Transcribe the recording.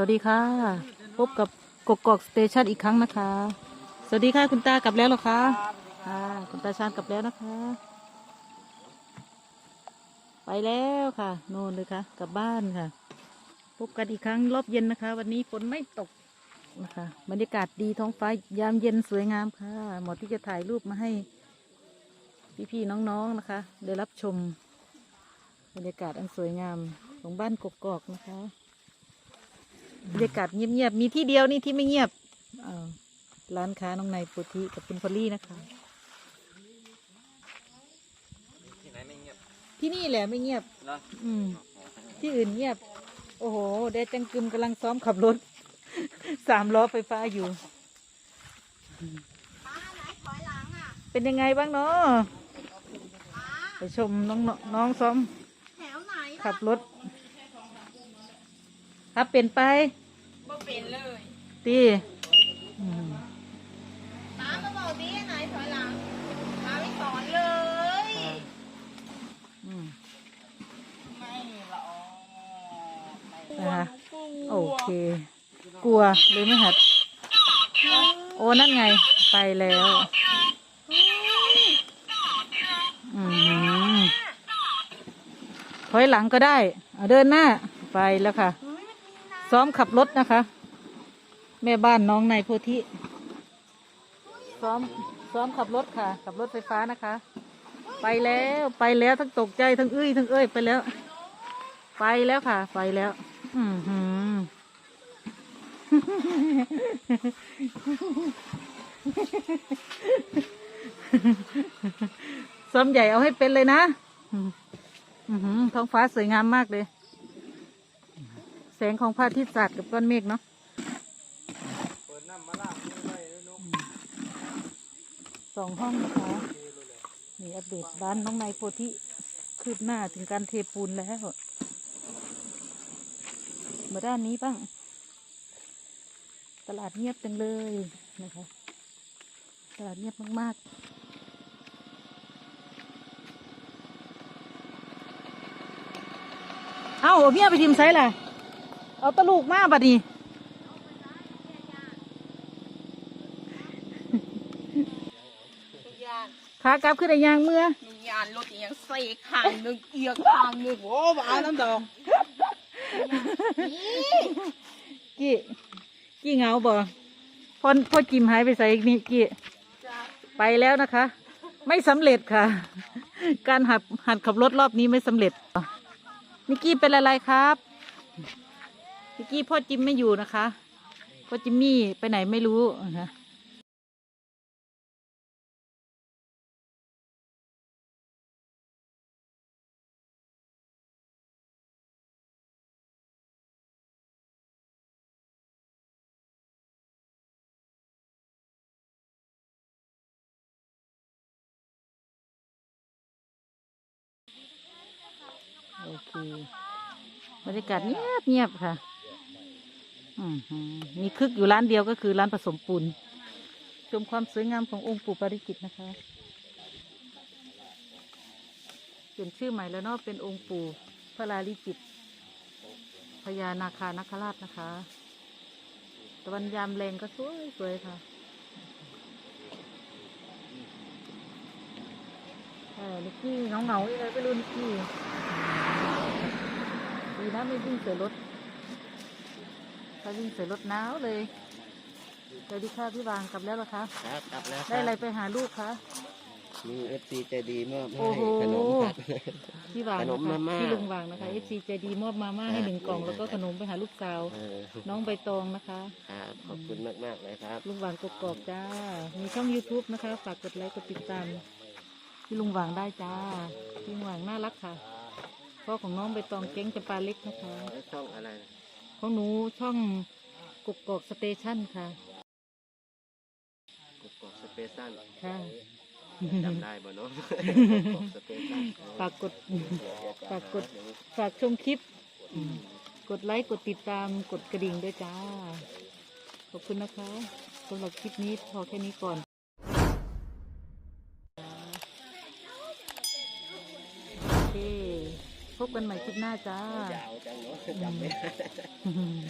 วัสดีค่ะ พบกับกกอกสเตชันอีกครั้งนะคะ สวัสดีค่ะคุณตากลับแล้วหรอคะค่ะ คุณตาชานกลับแล้วนะคะ ไปแล้วค่ะโน่นเลยค่ะกลับบ้านค่ะ พบกันอีกครั้งรอบเย็นนะคะ วันนี้ฝนไม่ตกนะคะบรรยากาศดีท้องฟ้ายามเย็นสวยงามค่ะ หมดที่จะถ่ายรูปมาให้พี่ๆน้องๆนะคะ ได้รับชม บรรยากาศอันสวยงามของบ้านกกอกนะคะ บรรยากาศเงียบๆมีที่เดียวนี่ที่ไม่เงียบอ้าวร้านค้าน้องในปุธิกับคุณพอลลี่นะคะที่ไหนไม่เงียบที่นี่แหละไม่เงียบเนาะอืมที่อื่นเงียบ โอ้โหแดดจังกึมกำลังซ้อมขับรถ สามล้อไฟฟ้าอยู่ เป็นยังไงบ้างเนาะไปชมน้องๆน้องซ้อมแถวไหนขับรถ ครับเป็นไปบ่เป็นเลยตีอืมป้ามาบอกดิไหนถอยหลังป้าไม่สอนเลยอืม ไม่หรอกนะคะโอเค กลัวเลยไม่หัด โอ้นั่นไง ไปแล้ว อืมถอยหลังก็ได้เอาเดินหน้า ไปแล้วค่ะ ซ้อมขับรถนะคะ แม่บ้านน้องในโพธิซ้อมซ้อมขับรถค่ะ ขับรถไฟฟ้านะคะ ไปแล้วไปแล้วทั้งตกใจทั้งเอ้ยทั้งเอ้ยไปแล้ว ไปแล้วค่ะ ไปแล้ว อือหือซ้อมใหญ่เอาให้เป็นเลยนะ อือหือท้องฟ้าสวยงามมากเลย แสงของพระอาทิตย์สาดกับก้อนเมฆเนาะเปิดน้ำมาลากไว้แล้วนุ๊กสองห้องนะคะนี่อัปเดตบ้านน้องนายโพธิคืบหน้าถึงการเทปูนแล้วมาด้านนี้บ้าง ตลาดเงียบจังเลยนะคะ ตลาดเงียบมาก ๆเอาเอาเมียไปทิมไซล่ะ เอาตะลูกมาบัดนี้ยานขากลับขึ้นได้ยางเมื่อมียานรถอย่างเสกข้างหนึ่งเอียงข้างหนึ่งโอ้บ้าน้ำดอกกี้กี้เหงาบ่พ่อพ่อจิมหายไปใส่อีกนี่กี้ไปแล้วนะคะ ไม่สำเร็จค่ะ การหัดหัดขับรถรอบนี้ไม่สำเร็จนิกกี้เป็นอะไรครับ นิกกี้พ่อจิมไม่อยู่นะคะ พ่อจิมมี่ไปไหนไม่รู้นะคะโอเคบรรยากาศเงียบเงียบค่ะ มีคึกอยู่ร้านเดียวก็คือร้านผสมปูน ชมความสวยงามขององค์ปู่ปาริจิตนะคะเปลี่ยนชื่อใหม่แล้วเนาะเป็นองค์ปู่พระลาลิจิตพญานาคานคราชนะคะตะวันยามแรงก็สวยสวยค่ะเออนิกกี้เงาเงาอีกเลยไปรู้นิกกี้ดีนะไม่วิ่งเสือรถ ถ้าวิ่งใส่รถหนาวเลยสวัสดีค่ะพี่วางกลับแล้วเหรอคะครับกลับแล้วได้อะไรไปหาลูกคะ มีเอฟซีใจดีมอบโอ้ให้โห ขนมครับ พี่วางขนนะมคะมาม่าพี่ลุงวางนะคะ FC ใจดีมอบมาม่าให้หนึ่งกล่องแล้วก็ขนมไปหาลูกสาว เออน้องใบตองนะคะ ครับขอบคุณมากมากๆเลยครับ ลุงวางกกอกจ้า มีช่อง YouTube นะคะ ฝากกดไลค์กดติดตามพี่ลุงวางได้จ้าพี่ลุงวางน่ารักค่ะพ่อของน้องใบตองเก้งจะปลาเล็กนะคะแล้วช่องอะไร ของหนูช่องกกอกสเตชันค่ะกดกดสเปซันค่ะ จำได้บ่เนาะกดสเปซันฝากกด ฝากกด ฝากชมคลิปกดไลค์ กดติดตาม กดกระดิ่งด้วยจ้า ขอบคุณนะคะสำหรับคลิปนี้พอแค่นี้ก่อน โอเค พบกันใหม่คลิปหน้าจ้า ยาวจังเนาะจำไม่ได้